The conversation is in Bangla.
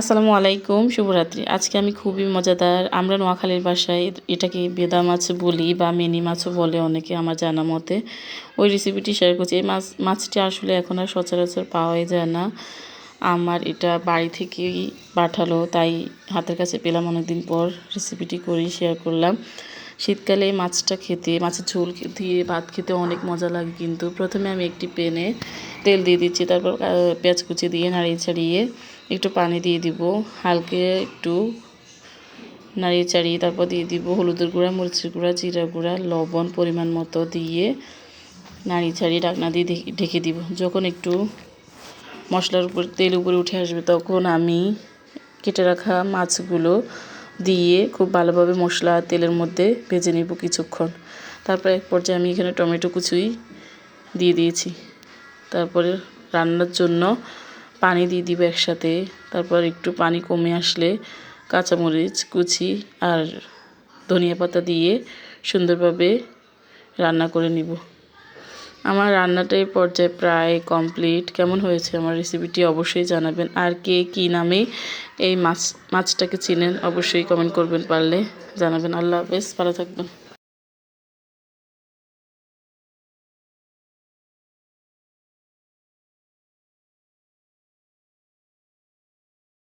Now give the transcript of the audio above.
আসসালামু আলাইকুম, শুভরাত্রি। আজকে আমি খুবই মজাদার, আমরা নোয়াখালীর বাসায় এটাকে বেদা মাছ বলি বা মিনি মাছও বলে অনেকে আমার জানা মতে। ওই রেসিপিটি শেয়ার করছি। এই মাছ, মাছটি আসলে এখন আর সচরাচর পাওয়াই যায় না। আমার এটা বাড়ি থেকেই পাঠালো, তাই হাতের কাছে পেলাম, অনেকদিন পর রেসিপিটি করেই শেয়ার করলাম। শীতকালে মাছটা খেতে, মাছের ঝোল দিয়ে ভাত খেতে অনেক মজা লাগে কিন্তু। প্রথমে আমি একটি পেনে তেল দিয়ে দিচ্ছি, তারপর পেঁয়াজ কুচি দিয়ে নাড়িয়ে ছাড়িয়ে একটু পানি দিয়ে দিব। হালকে একটু নাড়িয়ে চাড়িয়ে তারপর দিয়ে দিব হলুদের গুঁড়া, মরিচের গুঁড়া, জিরা গুঁড়া, লবণ পরিমাণ মতো দিয়ে নাড়িয়ে ছাড়িয়ে ডাকনা দিয়ে ঢেকে দিব। যখন একটু মশলার উপর তেল উপরে উঠে আসবে তখন আমি কেটে রাখা মাছগুলো দিয়ে খুব ভালোভাবে মশলা তেলের মধ্যে ভেজে নেব কিছুক্ষণ। তারপর এক পর্যায়ে আমি এখানে টমেটো কুচুই দিয়ে দিয়েছি। তারপরে রান্নার জন্য পানি দিয়ে দিব একসাথে। তারপর একটু পানি কমে আসলে কাঁচামরিচ, কুচি আর ধনিয়া পাতা দিয়ে সুন্দরভাবে রান্না করে নিব। আমার রান্নাটা এই পর্যায়ে প্রায় কমপ্লিট কেমন হয়েছে আমার রেসিপিটি অবশ্যই জানাবেন। আর কে কী নামে এই মাছ, মাছটাকে চিনেন অবশ্যই কমেন্ট করবেন পারলে জানাবেন। আল্লাহ হাফেজ, ভালো থাকবেন।